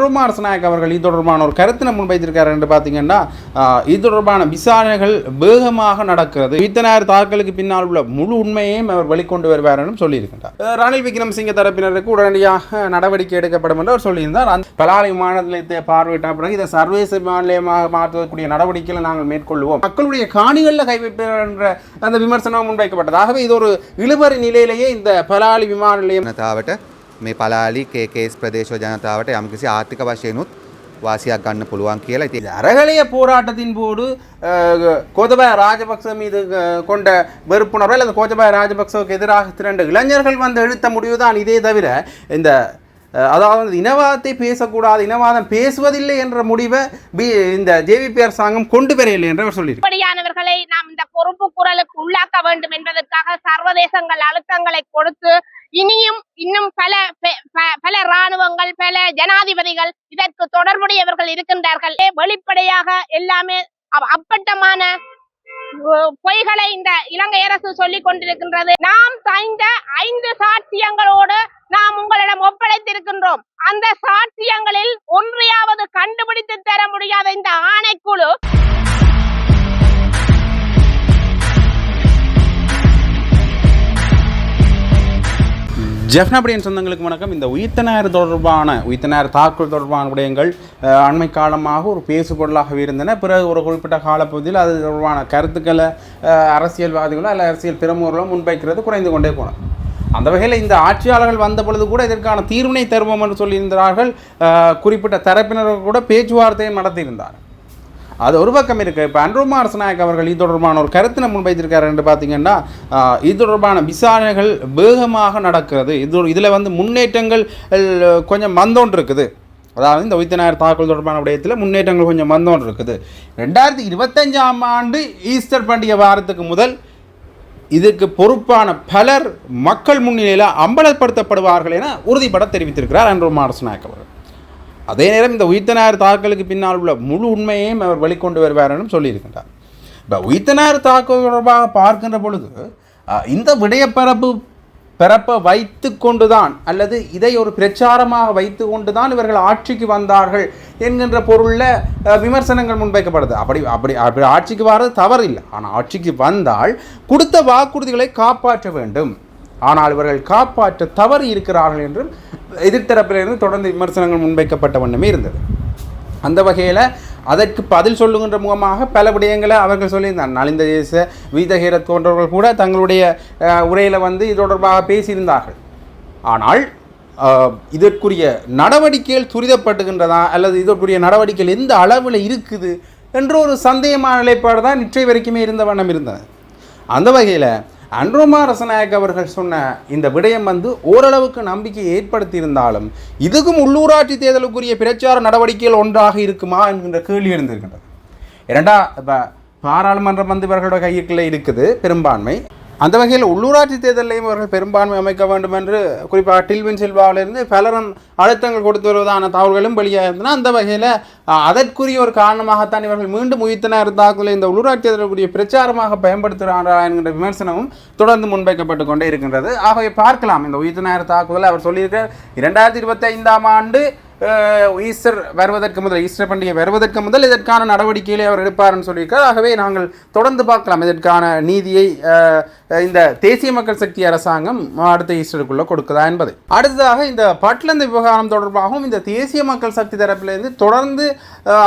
அனுமார் நாயக் அவர்கள் இது தொடர்பான ஒரு கருத்தினை முன்வைத்திருக்கார் என்று பார்த்தீங்கன்னா இது தொடர்பான விசாரணைகள் வேகமாக நடக்கிறது. ஈத்தனார் தாக்கலுக்கு பின்னால் உள்ள முழு உண்மையையும் அவர் வெளிக்கொண்டு வருவார் என்றும் சொல்லியிருக்கின்றார். ரணில் விக்ரமசிங்க தரப்பினருக்கு உடனடியாக நடவடிக்கை எடுக்கப்படும் என்று அவர் சொல்லியிருந்தார். பலாலி விமான நிலையத்தை பார்வையிட்ட பிறகு இதை சர்வதேச விமான நிலையமாக மாற்றக்கூடிய நடவடிக்கைகளை நாங்கள் மேற்கொள்வோம். மக்களுடைய காணிகளில் கைவிட்டு என்ற அந்த விமர்சனம் முன்வைக்கப்பட்டது. ஆகவே இது ஒரு இழுபறி நிலையிலேயே இந்த பலாலி விமான நிலையம் මේ පලාලි කේකේස් ප්‍රදේශ ජනතාවට යම්කිසි ආර්ථික වශයනුත් වාසියක් ගන්න පුළුවන් කියලා ඉති இந்த அறகலைய போராட்டத்தின் போது அஹ், கோத்தபாய ராஜபக்ச மீது அஹ், கொண்ட வெறுப்புணர்வு அல்லது கோத்தபாய ராஜபக்சவுக்கு எதிராக திரண்ட இளைஞர்கள் வந்து எடுத்த முடிவுதான் இதே தவிர இந்த அஹ், அதாவது இனவாதத்தை பேசக்கூடாது இனவாதம் பேசுவதில்லை என்ற முடிவை பி இந்த ஜேவிபி அரசாங்கம் கொண்டு வரவில்லை என்று அவர் சொல்லியிருக்கிறார் இப்படியானவர்களை நாம் இந்த பொறுப்பு குரலுக்கு உள்ளாக்க வேண்டும் என்பதற்காக சர்வதேசங்கள் அழுத்தங்களை கொடுத்து இனியும் இன்னும் பல பல ராணுவங்கள் பல ஜனாதிபதிகள் இதற்கு தொடர்புடையவர்கள் இருக்கின்றார்கள். வெளிப்படையாக எல்லாமே அப்பட்டமான பொய்களை இந்த இலங்கை அரசு சொல்லிக் கொண்டிருக்கின்றது. நாம் சாய்ந்த ஐந்து சாட்சியங்களோடு நாம் உங்களிடம் ஒப்படைத்திருக்கின்றோம். அந்த சாட்சியங்களில் ஒன்றையாவது கண்டுபிடித்து தர முடியாத இந்த ஆணைக்குழு ஜெஃப்னாபடியின் சொந்தங்களுக்கு வணக்கம். இந்த உயிர்த்தனார் தொடர்பான உயிர்த்தனார் தாக்குதல் தொடர்பான விடயங்கள் அண்மை காலமாக ஒரு பேசுபொருளாகவே இருந்தன. பிறகு ஒரு குறிப்பிட்ட காலப்பகுதியில் அது தொடர்பான கருத்துக்களை அரசியல்வாதிகளோ அல்ல அரசியல் பிரமுகர்களோ முன்வைக்கிறது குறைந்து கொண்டே போனது. அந்த வகையில் இந்த ஆட்சியாளர்கள் வந்த பொழுது கூட இதற்கான தீர்வினை தருவோம் என்று சொல்லியிருந்தார்கள். குறிப்பிட்ட தரப்பினர்கள் கூட பேச்சுவார்த்தையை நடத்தியிருந்தார் அது ஒரு பக்கம் இருக்குது இப்போ அன்ருமா நாயக் அவர்கள் இது தொடர்பான ஒரு கருத்தினை முன்வைத்திருக்காரு என்று பார்த்தீங்கன்னா இது தொடர்பான விசாரணைகள் வேகமாக நடக்கிறது. இது இதில் வந்து முன்னேற்றங்கள் கொஞ்சம் மந்தோன்று இருக்குது. அதாவது இந்த உயிர்த்தனாயர் தாக்கல் தொடர்பான விடயத்தில் முன்னேற்றங்கள் கொஞ்சம் மந்தோன்று இருக்குது. ரெண்டாயிரத்தி இருபத்தஞ்சாம் ஆண்டு ஈஸ்டர் பண்டிகை வாரத்துக்கு முதல் இதுக்கு பொறுப்பான பலர் மக்கள் முன்னிலையில் அம்பலப்படுத்தப்படுவார்கள் என உறுதிபட தெரிவித்திருக்கிறார் அன்ருமா நாயக் அவர்கள். அதே நேரம் இந்த உயிர்த்தனார் தாக்கலுக்கு பின்னால் உள்ள முழு உண்மையையும் அவர் வெளிக்கொண்டு வருவார் என்றும் சொல்லியிருக்கின்றார். இப்போ உயிர்த்தனார் தாக்கல் தொடர்பாக பார்க்கின்ற பொழுது இந்த விடயப்பரப்பு பிறப்பை வைத்து கொண்டுதான் அல்லது இதை ஒரு பிரச்சாரமாக வைத்து கொண்டுதான் இவர்கள் ஆட்சிக்கு வந்தார்கள் என்கின்ற பொருளில் விமர்சனங்கள் முன்வைக்கப்படுது. அப்படி அப்படி அப்படி ஆட்சிக்கு வர்றது தவறு இல்லை ஆனால் ஆட்சிக்கு வந்தால் கொடுத்த வாக்குறுதிகளை காப்பாற்ற வேண்டும். ஆனால் இவர்கள் காப்பாற்ற தவறு இருக்கிறார்கள் என்றும் எதிர்த்தரப்பிலிருந்து தொடர்ந்து விமர்சனங்கள் முன்வைக்கப்பட்ட வண்ணமே இருந்தது. அந்த வகையில் அதற்கு பதில் சொல்லுகின்ற முகமாக பல விடயங்களை அவர்கள் சொல்லியிருந்தார். நலிந்த தேச வீதகீரத் போன்றவர்கள் கூட தங்களுடைய உரையில் வந்து இது தொடர்பாக பேசியிருந்தார்கள். ஆனால் இதற்குரிய நடவடிக்கைகள் துரிதப்படுகின்றதா அல்லது இதற்குரிய நடவடிக்கைகள் எந்த அளவில் இருக்குது என்ற ஒரு சந்தேகமான நிலைப்பாடு தான் நிச்சய வரைக்குமே இருந்த வண்ணம் இருந்தது. அந்த வகையில் அன்ருமா ரசநாயக் அவர்கள் சொன்ன இந்த விடயம் வந்து ஓரளவுக்கு நம்பிக்கை ஏற்படுத்தியிருந்தாலும் இதுக்கும் உள்ளூராட்சி தேர்தலுக்குரிய பிரச்சார நடவடிக்கைகள் ஒன்றாக இருக்குமா என்கின்ற கேள்வி எழுந்திருக்கின்றது. இரண்டா இப்போ பாராளுமன்றம் வந்து இவர்களோட கையிற்குள்ளே இருக்குது பெரும்பான்மை. அந்த வகையில் உள்ளூராட்சி தேர்தலையும் அவர்கள் பெரும்பான்மை அமைக்க வேண்டும் என்று குறிப்பாக டில்வின் சில்வாவிலிருந்து பலரும் அழுத்தங்கள் கொடுத்து வருவதான தகவல்களும் வெளியாக இருந்தன. அந்த வகையில் அதற்குரிய ஒரு காரணமாகத்தான் இவர்கள் மீண்டும் உயிர்த்தனர் தாக்குதலை இந்த உள்ளூராட்சி தேர்தலுடைய பிரச்சாரமாக பயன்படுத்துகிறாரா என்கின்ற விமர்சனமும் தொடர்ந்து முன்வைக்கப்பட்டு கொண்டே இருக்கின்றது. ஆகவே பார்க்கலாம். இந்த உயிர்த்தனர் தாக்குதலை அவர் சொல்லியிருக்கார் இரண்டாயிரத்தி இருபத்தி ஐந்தாம் ஆண்டு ஈஸ்டர் வருவதற்கு முதல் ஈஸ்டர் பண்டிகை வருவதற்கு முதல் இதற்கான நடவடிக்கைகளை அவர் எடுப்பார்னு சொல்லியிருக்கார். ஆகவே நாங்கள் தொடர்ந்து பார்க்கலாம் இதற்கான நீதியை இந்த தேசிய மக்கள் சக்தி அரசாங்கம் அடுத்த ஈஸ்டருக்குள்ளே கொடுக்குதா என்பதை. அடுத்ததாக இந்த பட்லந்து விவகாரம் தொடர்பாகவும் இந்த தேசிய மக்கள் சக்தி தரப்பிலிருந்து தொடர்ந்து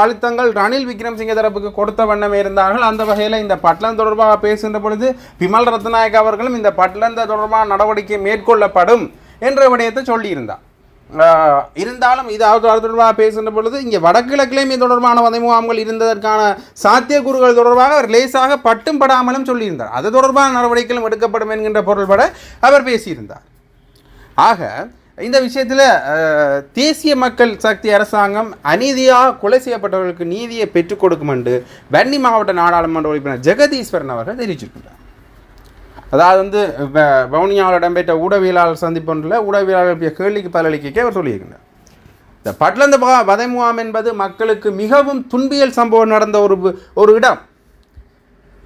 அழுத்தங்கள் ரணில் விக்ரம்சிங்க தரப்புக்கு கொடுத்த வண்ணமே இருந்தார்கள். அந்த வகையில் இந்த பட்லந்து தொடர்பாக பேசுகின்ற பொழுது விமல் ரத்நாயக் அவர்களும் இந்த பட்லந்த தொடர்பான நடவடிக்கை மேற்கொள்ளப்படும் என்ற விடயத்தை சொல்லியிருந்தார். இருந்தாலும் இது அது தொடர்பாக பேசுகின்ற பொழுது இங்கே வடகிழக்கிலேயும் இது தொடர்பான வதைமுகாம்கள் இருந்ததற்கான சாத்தியக்கூறுகள் தொடர்பாக அவர் லேசாக பட்டும் படாமலும் சொல்லியிருந்தார். அது தொடர்பான நடவடிக்கைகளும் எடுக்கப்படும் என்கின்ற பொருள்பட அவர் பேசியிருந்தார். ஆக இந்த விஷயத்தில் தேசிய மக்கள் சக்தி அரசாங்கம் அநீதியாக கொலை செய்யப்பட்டவர்களுக்கு நீதியை பெற்றுக் கொடுக்கும் என்று வன்னி மாவட்ட நாடாளுமன்ற உறுப்பினர் ஜெகதீஸ்வரன் அவர்கள் தெரிவிச்சிருக்கின்றார். அதாவது வந்து வ- வவுனியாவில் இடம்பெற்ற ஊடகவியலாளர் சந்திப்பொன்றில் ஊடகவியலாளர் கேள்விக்கு பதிலளிக்க அவர் சொல்லியிருக்கின்றார் இந்த பட்லந்த வதைமுகாம் வதை முகாம் என்பது மக்களுக்கு மிகவும் துன்பியல் சம்பவம் நடந்த ஒரு ஒரு இடம்.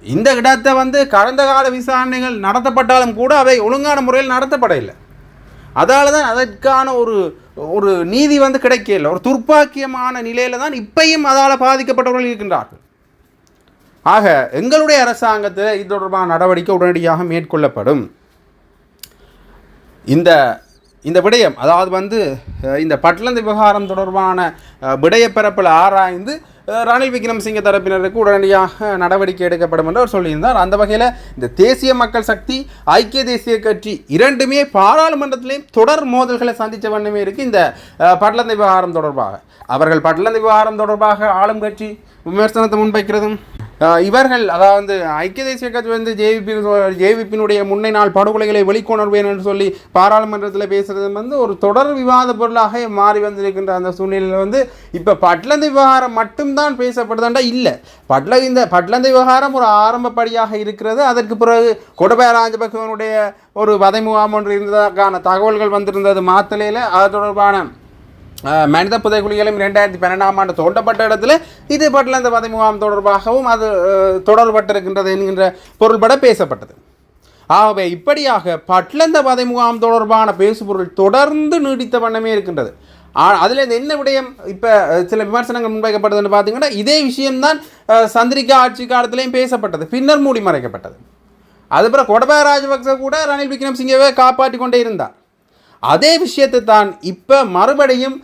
இந்த இடத்தை வந்து கடந்த கால விசாரணைகள் நடத்தப்பட்டாலும் கூட அவை ஒழுங்கான முறையில் நடத்தப்படவில்லை. அதால் தான் அதற்கான ஒரு ஒரு நீதி வந்து கிடைக்கல ஒரு துர்ப்பாக்கியமான நிலையில் தான் இப்பையும் அதால் பாதிக்கப்பட்டவர்கள் இருக்கின்றார்கள். ஆக எங்களுடைய அரசாங்கத்தில் இது தொடர்பான நடவடிக்கை உடனடியாக மேற்கொள்ளப்படும். இந்த இந்த விடயம் அதாவது வந்து இந்த பட்லந்து விவகாரம் தொடர்பான விடயப்பரப்பில் ஆராய்ந்து ரணில் விக்ரமசிங்க தரப்பினருக்கு உடனடியாக நடவடிக்கை எடுக்கப்படும் என்று அவர் சொல்லியிருந்தார். அந்த வகையில் இந்த தேசிய மக்கள் சக்தி ஐக்கிய தேசிய கட்சி இரண்டுமே பாராளுமன்றத்திலேயும் தொடர் மோதல்களை சந்தித்த வண்ணமே இருக்குது இந்த பட்லந்து விவகாரம் தொடர்பாக. அவர்கள் பட்லந்து விவகாரம் தொடர்பாக ஆளும் கட்சி விமர்சனத்தை முன்வைக்கிறதும் இவர்கள் அதாவது ஐக்கிய தேசிய கட்சி வந்து ஜேவிபி ஜேவிபியினுடைய முன்னை நாள் படுகொலைகளை வெளிக்கொணர்வேன் என்று சொல்லி பாராளுமன்றத்தில் பேசுறது வந்து ஒரு தொடர் விவாத பொருளாக மாறி வந்திருக்கின்ற அந்த சூழ்நிலையில் வந்து இப்போ பட்லந்து விவகாரம் மட்டும்தான் பேசப்படுதாண்டா? இல்லை. பட்ல இந்த பட்லந்து விவகாரம் ஒரு ஆரம்பப்படியாக இருக்கிறது. அதற்கு பிறகு கொடபய ராஜபக்சவனுடைய ஒரு வதை முகாம் ஒன்று இருந்ததற்கான தகவல்கள் வந்திருந்தது மாத்தலையில் அது தொடர்பான மனித புதைக்குழிகளும் இரண்டாயிரத்தி பன்னெண்டாம் ஆண்டு தோண்டப்பட்ட இடத்துல இது பட்டில் இந்த பதவி முகாம் தொடர்பாகவும் அது தொடர்பட்டிருக்கின்றது என்கின்ற பொருள்பட பேசப்பட்டது. ஆகவே இப்படியாக பட்லந்த பதை முகாம் தொடர்பான பேசுபொருள் தொடர்ந்து நீடித்த வண்ணமே இருக்கின்றது. அதில் இந்த என்ன விடயம்? இப்போ சில விமர்சனங்கள் முன்வைக்கப்படுதுன்னு பார்த்தீங்கன்னா இதே விஷயம்தான் சந்திரிகா ஆட்சி காலத்திலையும் பேசப்பட்டது. பின்னர் மூடி மறைக்கப்பட்டது. அதுபோல் கொடபா ராஜபக்ச கூட ரணில் விக்ரம்சிங்கவே காப்பாற்றி கொண்டே இருந்தார். அதே விஷயத்தை தான் இப்போ மறுபடியும்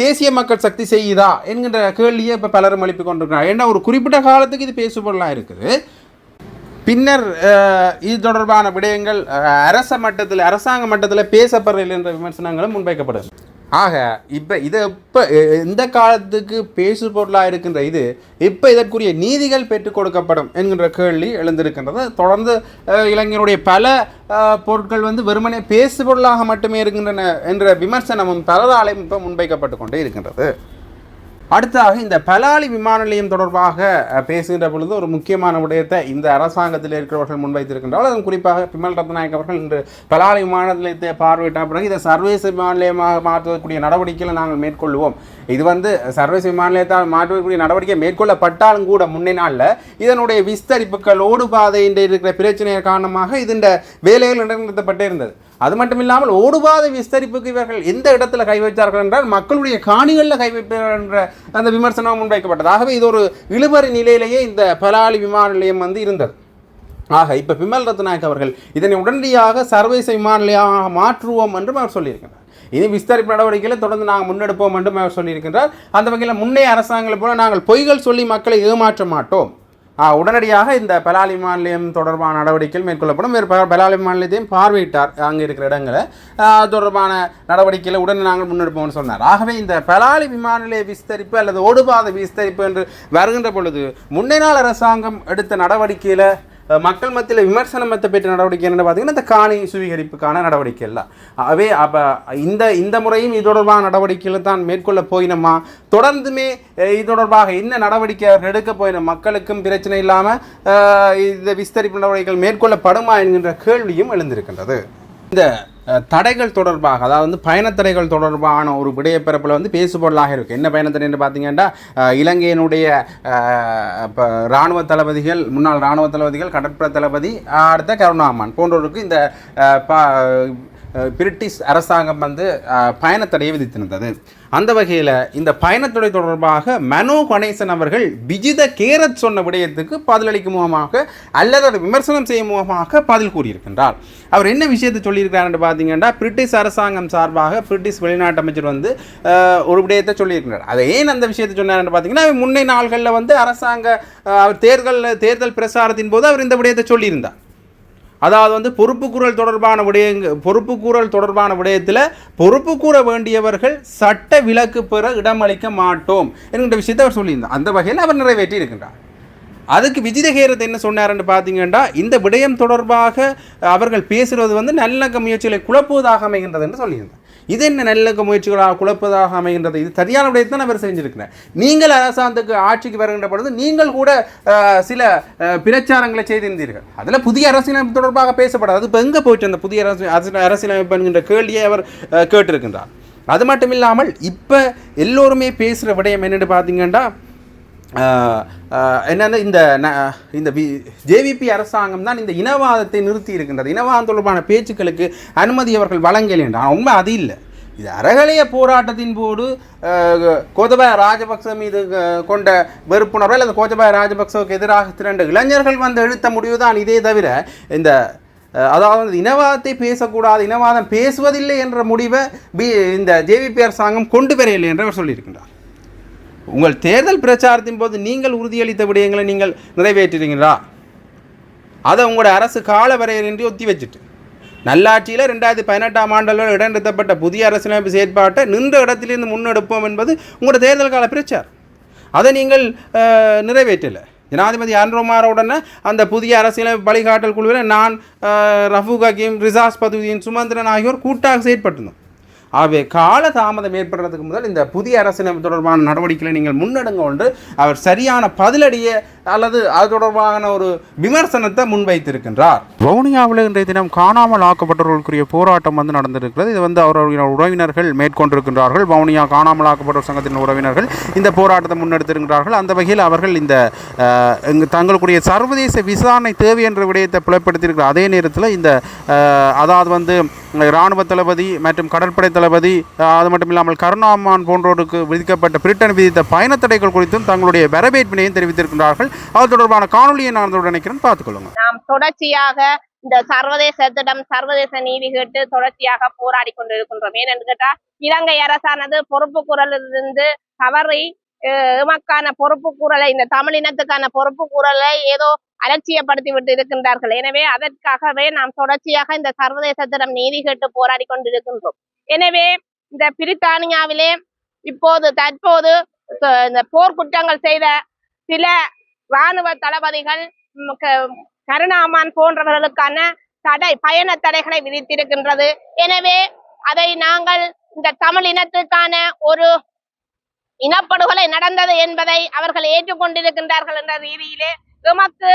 தேசிய மக்கள் சக்தி செய்யுதா என்கின்ற கேள்வியை இப்போ பலரும் எழுப்பி கொண்டிருக்கிறார் ஏன்னா ஒரு குறிப்பிட்ட காலத்துக்கு இது பேசுபொருளாக இருக்குது. பின்னர் இது தொடர்பான விடயங்கள் அரச மட்டத்தில் அரசாங்க மட்டத்தில் பேசப்படுறதில்லை என்ற விமர்சனங்களும் முன்வைக்கப்படுது ஆக இப்போ இதை இப்போ இந்த காலத்துக்கு பேசு பொருளாக இருக்கின்ற இது இப்போ இதற்குரிய நீதிகள் பெற்றுக் கொடுக்கப்படும் என்கின்ற கேள்வி எழுந்திருக்கின்றது. தொடர்ந்து இளைஞருடைய பல பொருட்கள் வந்து வெறுமனே பேசு பொருளாக மட்டுமே இருக்கின்றன என்ற விமர்சனமும் பலராலையும் இப்போ முன்வைக்கப்பட்டு கொண்டே இருக்கின்றது. அடுத்ததாக இந்த பலாலி விமான நிலையம் தொடர்பாக பேசுகின்ற பொழுது ஒரு முக்கியமான விடயத்தை இந்த அரசாங்கத்தில் இருக்கிறவர்கள் முன்வைத்திருக்கின்றால் அதுவும் குறிப்பாக பிமல் ரத்நாயக் அவர்கள் இன்று பலாலி விமான நிலையத்தை பார்வையிட்ட பிறகு இதை சர்வதேச விமான நிலையமாக மாற்றக்கூடிய நடவடிக்கைகளை நாங்கள் மேற்கொள்வோம். இது வந்து சர்வதேச விமான நிலையத்தால் மாற்றக்கூடிய நடவடிக்கை மேற்கொள்ளப்பட்டாலும் கூட முன்னே நாளில் இதனுடைய விஸ்தரிப்புகள் ஓடுபாதை என்று இருக்கிற பிரச்சனை காரணமாக இதன் வேலைகள் இடைநிறுத்தப்பட்டே இருந்தது அது மட்டும் இல்லாமல் ஓடுபாதை விஸ்தரிப்புக்கு இவர்கள் எந்த இடத்துல கை வைத்தார்கள் என்றால் மக்களுடைய காணிகளில் கை வைப்பார்கள் என்ற அந்த விமர்சனம் முன்வைக்கப்பட்டது. ஆகவே இது ஒரு இழுபறி நிலையிலேயே இந்த பலாலி விமான நிலையம் வந்து இருந்தது. ஆக இப்போ பிமல் ரத்நாயக் அவர்கள் இதனை உடனடியாக சர்வதேச விமான நிலையமாக மாற்றுவோம் என்றும் அவர் சொல்லியிருக்கிறார். இனி விஸ்தரிப்பு நடவடிக்கைகளை தொடர்ந்து நாங்கள் முன்னெடுப்போம் என்றும் அவர் சொல்லியிருக்கின்றார் அந்த வகையில் முன்னைய அரசாங்கங்களை போல நாங்கள் பொய்கள் சொல்லி மக்களை ஏமாற்ற மாட்டோம். உடனடியாக இந்த பலாலி மாநிலம் தொடர்பான நடவடிக்கைகள் மேற்கொள்ளப்படும். வேறு ப- பலாலி பார்வையிட்டார் அங்கே இருக்கிற இடங்களை. தொடர்பான நடவடிக்கைகளை உடனே நாங்கள் முன்னெடுப்போம்னு சொன்னார். ஆகவே இந்த பலாலி விமான நிலைய விஸ்தரிப்பு அல்லது ஓடுபாதை விஸ்தரிப்பு என்று வருகின்ற பொழுது முன்னே நாள் அரசாங்கம் எடுத்த நடவடிக்கையில் மக்கள் மத்தியில் விமர்சனம் மத்த பெற்ற நடவடிக்கை என்னென்னு பார்த்தீங்கன்னா இந்த காணி சுவீகரிப்புக்கான நடவடிக்கை எல்லாம். அவே அப்போ இந்த இந்த முறையும் இது தொடர்பான நடவடிக்கைகளை தான் மேற்கொள்ள போயினோமா? தொடர்ந்துமே இது தொடர்பாக என்ன நடவடிக்கை அவர்கள் எடுக்க போயின? மக்களுக்கும் பிரச்சனை இல்லாமல் இந்த விஸ்தரிப்பு நடவடிக்கைகள் மேற்கொள்ளப்படுமா என்கின்ற கேள்வியும் எழுந்திருக்கின்றது. இந்த தடைகள் தொடர்பாக அதாவது வந்து பயணத்தடைகள் தொடர்பான ஒரு விடயப்பிறப்பில் வந்து பேசுபொருளாக இருக்குது என்ன பயணத்தடைன்னு பார்த்தீங்கன்னா இலங்கையினுடைய இப்போ இராணுவ தளபதிகள் முன்னாள் இராணுவ தளபதிகள் கடற்படை தளபதி அடுத்த கருணாமன் போன்றோருக்கு இந்த பிரிட்டிஷ் அரசாங்கம் வந்து பயணத்தடையை விதித்திருந்தது. அந்த வகையில் இந்த பயணத்தடை தொடர்பாக மனோ கணேசன் அவர்கள் விஜித கேரத் சொன்ன விடயத்துக்கு பதிலளிக்கும் முகமாக அல்லது அதை விமர்சனம் செய்யும் முகமாக பதில் கூறியிருக்கின்றார். அவர் என்ன விஷயத்தை சொல்லியிருக்கிறார் என்று பார்த்தீங்கன்னா பிரிட்டிஷ் அரசாங்கம் சார்பாக பிரிட்டிஷ் வெளிநாட்டு அமைச்சர் வந்து ஒரு விடயத்தை சொல்லியிருக்கிறார். அதை ஏன் அந்த விஷயத்தை சொன்னார்னு பார்த்தீங்கன்னா முன்னை நாள்களில் வந்து அரசாங்க அவர் தேர்தலில் தேர்தல் பிரசாரத்தின் போது அவர் இந்த விடயத்தை சொல்லியிருந்தார். அதாவது வந்து பொறுப்புக்கூறல் தொடர்பான விடயங்க பொறுப்புக்கூறல் தொடர்பான விடயத்தில் பொறுப்பு கூற வேண்டியவர்கள் சட்ட விலக்கு பெற இடமளிக்க மாட்டோம் என்கின்ற விஷயத்தை அவர் சொல்லியிருந்தார். அந்த வகையில் அவர் நிறைவேற்றி இருக்கின்றார் அதுக்கு விஜிதகேரத் என்ன சொன்னார்ன்னு பார்த்தீங்கன்னா இந்த விடயம் தொடர்பாக அவர்கள் பேசுகிறது வந்து நல்லக்க முயற்சிகளை குழப்புவதாக அமைகின்றது என்று சொல்லியிருந்தார். இது என்ன நல்லக்க முயற்சிகளாக குழப்பதாக அமைகின்றது? இது சரியான விடயத்தை தான் அவர் செஞ்சிருக்கிறார். நீங்கள் அரசாங்கத்துக்கு ஆட்சிக்கு வருகின்ற பொழுது நீங்கள் கூட சில பிரச்சாரங்களை செய்திருந்தீர்கள். அதில் புதிய அரசியலமைப்பு தொடர்பாக பேசப்படாது. அது இப்போ எங்கே போயிட்டு அந்த புதிய அரசு அரசு- அரசியலமைப்பு என்கின்ற கேள்வியை அவர் கேட்டிருக்கின்றார். அது மட்டும் இல்லாமல் இப்போ எல்லோருமே பேசுகிற விடயம் என்னென்னு பார்த்தீங்கன்னா என்னென்ன இந்த ந- இந்த ஜேவிபி அரசாங்கம் தான் இந்த இனவாதத்தை நிறுத்தி இருக்கின்றது. இனவாதம் தொடர்பான பேச்சுக்களுக்கு அனுமதி அவர்கள் வழங்கலை என்றால் உண்மை அது இல்லை. இது அறகலைய போராட்டத்தின் போது கோதபாய ராஜபக்ச மீது கொண்ட வெறுப்புணர்வு அல்லது கோதபாய ராஜபக்சவுக்கு எதிராக திரண்ட இளைஞர்கள் வந்து எழுத்த முடிவு தான் இதே தவிர இந்த அதாவது இனவாதத்தை பேசக்கூடாது இனவாதம் பேசுவதில்லை என்ற முடிவை பி இந்த ஜேவிபி அரசாங்கம் கொண்டு வரையில்லை என்று அவர் சொல்லியிருக்கின்றார். உங்கள் தேர்தல் பிரச்சாரத்தின் போது நீங்கள் உறுதியளித்த விடயங்களை நீங்கள் நிறைவேற்றுறீங்களா அதை உங்களோட அரசு கால வரையறையின்றி ஒத்தி வச்சுட்டு நல்லாட்சியில் ரெண்டாயிரத்தி பதினெட்டாம் ஆண்டுகளில் இடநிறுத்தப்பட்ட புதிய அரசியலமைப்பு செயற்பாட்டை நின்ற இடத்திலிருந்து முன்னெடுப்போம் என்பது உங்களோட தேர்தல் கால பிரச்சாரம். அதை நீங்கள் நிறைவேற்றலை. ஜனாதிபதி அன்ரோமாரோடனே அந்த புதிய அரசியலமைப்பு வழிகாட்டல் குழுவில் நான் ரஃபூக் ஹக்கீம் ரிசாஸ் பதுதீன் சுமந்திரன் ஆகியோர் கூட்டாக செயற்பட்டிருந்தோம். ஆகவே கால தாமதம் ஏற்படுறதுக்கு முதல் இந்த புதிய அரசியலமைப்பு தொடர்பான நடவடிக்கைகளை நீங்கள் முன்னெடுங்க ஒன்று அவர் சரியான பதிலடியை அல்லது அது தொடர்பான ஒரு விமர்சனத்தை முன்வைத்திருக்கின்றார். வவுனியாவில் இன்றைய தினம் காணாமல் ஆக்கப்பட்டவர்களுக்குரிய போராட்டம் வந்து நடந்திருக்கிறது. இது வந்து அவர்களுடைய உறவினர்கள் மேற்கொண்டிருக்கின்றார்கள். வவுனியா காணாமல் ஆக்கப்பட்டோர் சங்கத்தின் உறவினர்கள் இந்த போராட்டத்தை முன்னெடுத்திருக்கிறார்கள். அந்த வகையில் அவர்கள் இந்த தங்களுக்குரிய சர்வதேச விசாரணை தேவை என்ற விடயத்தை புலப்படுத்தியிருக்கிறார். அதே நேரத்தில் இந்த அதாவது வந்து இராணுவ தளபதி மற்றும் கடற்படை தளபதி அது மட்டும் இல்லாமல் கருணாமான் போன்றோருக்கு விதிக்கப்பட்ட பிரிட்டன் விதித்த பயண தடைகள் குறித்தும் தங்களுடைய வரவேற்பினையும் தெரிவித்திருக்கிறார்கள் அது தொடர்பான காணொலியை நான் நினைக்கிறேன் பார்த்துக்கொள்ளுங்க நாம் தொடர்ச்சியாக இந்த சர்வதேசத்திடம் சர்வதேச நீதி கேட்டு தொடர்ச்சியாக போராடி கொண்டிருக்கின்றோம். ஏனென்று கேட்டால் இலங்கை அரசானது பொறுப்பு குரலிலிருந்து தவறி அஹ், எமக்கான பொறுப்பு குரலை இந்த தமிழினத்துக்கான பொறுப்பு குரலை ஏதோ அலட்சியப்படுத்தி விட்டு இருக்கின்றார்கள். எனவே அதற்காகவே நாம் தொடர்ச்சியாக இந்த சர்வதேசத்திடம் நீதி கேட்டு போராடி கொண்டிருக்கின்றோம். எனவே இந்த பிரித்தானியாவிலே இப்போது தற்போது இந்த போர்க்குற்றங்கள் செய்த சில இராணுவ தளபதிகள் கருணாமான் போன்றவர்களுக்கான தடை பயண தடைகளை விதித்திருக்கின்றது. எனவே அதை நாங்கள் இந்த தமிழ் இனத்துக்கான ஒரு இனப்படுகொலை நடந்தது என்பதை அவர்கள் ஏற்றுக்கொண்டிருக்கின்றார்கள் என்ற ரீதியிலே எமக்கு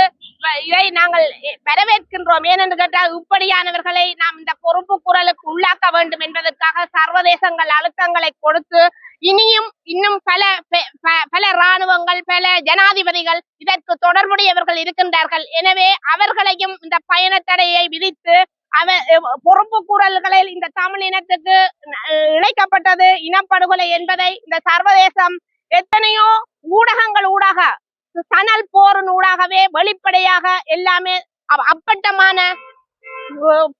இதை நாங்கள் வரவேற்கின்றோம். ஏனென்று கேட்டால் இப்படியானவர்களை நாம் இந்த பொறுப்பு குரலுக்கு உள்ளாக்க வேண்டும் என்பதற்காக சர்வதேசங்கள் அழுத்தங்களை கொடுத்து இனியும் இன்னும் பல பெ- ப- பல இராணுவங்கள் பல ஜனாதிபதிகள் இதற்கு தொடர்புடையவர்கள் இருக்கின்றார்கள். எனவே அவர்களையும் இந்த பயண தடையை விதித்து அவ பொறுப்பு குரல்களில் இந்த தமிழ் இனத்துக்கு இணைக்கப்பட்டது இழைக்கப்பட்டது இனப்படுகொலை என்பதை இந்த சர்வதேசம் எத்தனையோ ஊடகங்கள் ஊடாக சணல் போரின் ஊடாகவே வெளிப்படையாக எல்லாமே அப்பட்டமான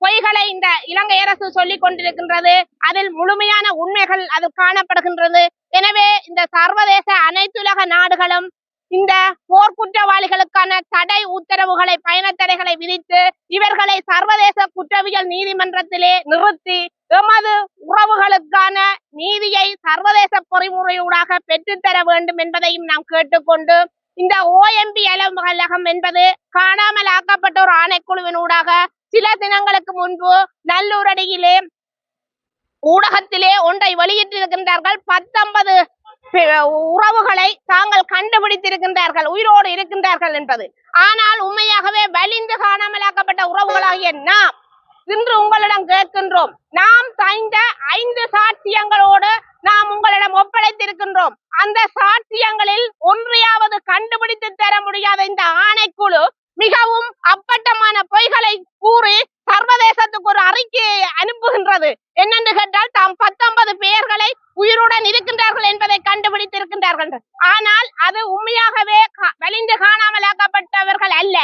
பொய்களை இந்த இலங்கை அரசு சொல்லிக் கொண்டிருக்கின்றது. அதில் முழுமையான உண்மைகள் அது காணப்படுகின்றது. எனவே இந்த சர்வதேச அனைத்துலக நாடுகளும் இந்த போர்க்குற்றவாளிகளுக்கான தடை உத்தரவுகளை பயண தடைகளை விதித்து இவர்களை சர்வதேச குற்றவியல் நீதிமன்றத்திலே நிறுத்தி எமது உறவுகளுக்கான நீதியை சர்வதேச பொறிமுறையூடாக பெற்றுத்தர வேண்டும் என்பதையும் நாம் கேட்டுக்கொண்டு இந்த ஓஎம்பி அலுவலகம் என்பது காணாமல் ஆக்கப்பட்டோர் ஆணைக்குழுவினூடாக சில தினங்களுக்கு முன்பு நல்லூரடியிலே ஊடகத்திலே ஒன்றை வெளியிட்டிருக்கின்றார்கள். பத்தொன்பது உறவுகளை தாங்கள் கண்டுபிடித்திருக்கின்றார்கள். உயிரோடு இருக்கின்றார்கள் என்பது. ஆனால் உண்மையாகவே வலிந்து காணாமலாக்கப்பட்ட உறவுகளாகிய நாம் இன்று உங்களிடம் கேட்கின்றோம். நாம் தந்த ஐந்து சாட்சியங்களோடு நாம் உங்களிடம் ஒப்படைத்திருக்கின்றோம். அந்த சாட்சியங்களில் ஒன்றையாவது கண்டுபிடித்து தர முடியாத இந்த ஆணைக்குழு மிகவும் அப்பட்டமான பொய்களை கூறி சர்வதேசத்துக்கு ஒரு அறிக்கையை அனுப்புகின்றது. என்ன கேட்டால் தாம் பத்தொன்பது பெயர்களை உயிருடன் இருக்கின்றார்கள் என்பதை கண்டுபிடித்திருக்கின்றார்கள் ஆனால் அது உண்மையாகவே கா- வலிந்து காணாமலாக்கப்பட்டவர்கள் அல்ல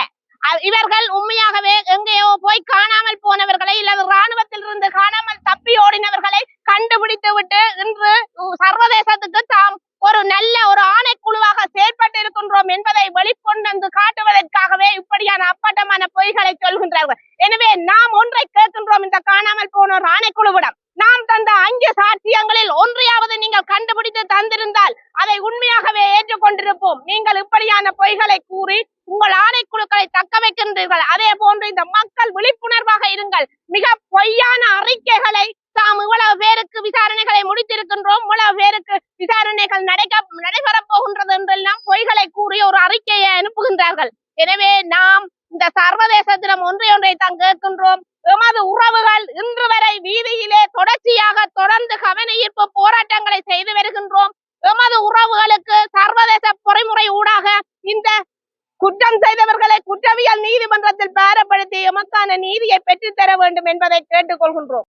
அ- இவர்கள் உண்மையாகவே எங்கேயோ போய் காணாமல் போனவர்களை இல்லது ராணுவத்தில் இருந்து காணாமல் தப்பி ஓடினவர்களை கண்டுபிடித்து விட்டு இன்று உ- சர்வதேசத்துக்கு தாம் ஒரு நல்ல ஒரு ஆணைக்குழுவாக செயல்பட்டு இருக்கின்றோம் என்பதை வெளிக்கொண்டு காட்டுவதற்காகவே இப்படியான அப்பட்டமான பொய்களை சொல்கின்றார்கள். எனவே நாம் ஒன்றை கேட்கின்றோம் இந்த காணாமல் போனோர் ஆணைக்குழுவிடம் நாம் தந்த அஞ்சு சாட்சியங்களில் ஒன்றையாவது நீங்கள் கண்டுபிடித்து தந்திருந்தால் அதை உண்மையாகவே ஏற்றுக்கொண்டிருப்போம். நீங்கள் இப்படியான பொய்களை கூறி உங்கள் ஆணைக்குழுக்களை தக்க வைக்கின்றீர்கள். அதே போன்று இந்த மக்கள் விழிப்புணர்வாக இருங்கள். மிக பொய்யான அறிக்கைகளை தாம் இவ்வளவு பேருக்கு விசாரணைகளை முடித்திருக்கின்றோம். இவ்வளவு பேருக்கு விசாரணைகள் நடைக்க நடைபெறப் போகின்றது என்றெல்லாம் பொய்களை கூறி ஒரு அறிக்கையை அனுப்புகின்றார்கள். எனவே நாம் இந்த சர்வதேசத்திடம் ஒன்றை ஒன்றை தான் கேட்கின்றோம். எமது உறவுகள் இன்று வரை வீதியிலே தொடர்ச்சியாக தொடர்ந்து கவன ஈர்ப்பு போராட்டங்களை செய்து வருகின்றோம். எமது உறவுகளுக்கு சர்வதேச பொறிமுறை ஊடாக இந்த குற்றம் செய்தவர்களை குற்றவியல் நீதிமன்றத்தில் பாரப்படுத்தி எமக்கான நீதியை பெற்றுத்தர வேண்டும் என்பதை கேட்டுக்கொள்கின்றோம்.